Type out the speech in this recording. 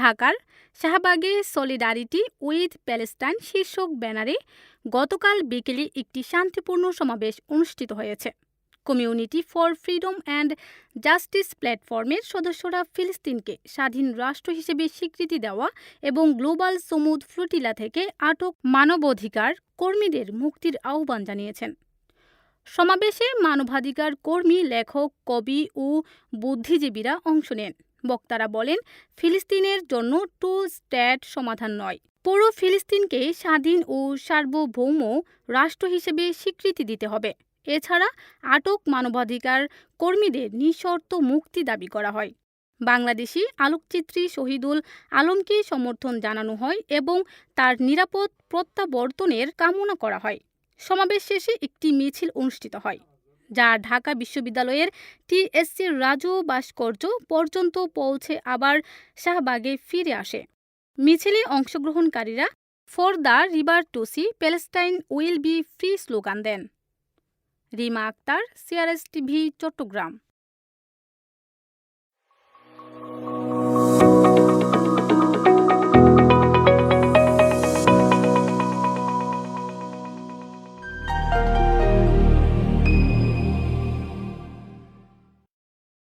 ঢাকার শাহবাগে solidarity with Palestine শীর্ষক ব্যানারে গতকাল বিকেলে একটি শান্তিপূর্ণ সমাবেশ অনুষ্ঠিত হয়েছে। Community for freedom and justice প্ল্যাটফর্মের সদস্যরা ফিলিস্তিনকে স্বাধীন রাষ্ট্র হিসেবে স্বীকৃতি দেওয়া এবং গ্লোবাল সমুদ ফ্লুটিলা থেকে আটক মানবাধিকার কর্মীদের মুক্তির আহ্বান জানিয়েছেন। সমাবেশে মানবাধিকার কর্মী, লেখক, কবি ও বুদ্ধিজীবীরা অংশ নেন। বক্তারা বলেন, ফিলিস্তিনের জন্য টু স্ট্যাট সমাধান নয়। পুরো ফিলিস্তিনকে স্বাধীন ও সার্বভৌম রাষ্ট্র হিসেবে স্বীকৃতি দিতে হবে। এছাড়া আটক মানবাধিকার কর্মীদের নিঃশর্ত মুক্তি দাবি করা হয়। বাংলাদেশি আলোকচিত্রী শহীদুল আলমকে সমর্থন জানানো হয় এবং তার নিরাপদ প্রত্যাবর্তনের কামনা করা হয়। সমাবেশ শেষে একটি মিছিল অনুষ্ঠিত হয়, যা ঢাকা বিশ্ববিদ্যালয়ের টিএসসি রাজু ভাস্কর্য পর্যন্ত পৌঁছে আবার শাহবাগে ফিরে আসে। মিছিলে অংশগ্রহণকারীরা, for the river to sea Palestine will be free slogan then. Rima Akter, CRS TV, Chattogram.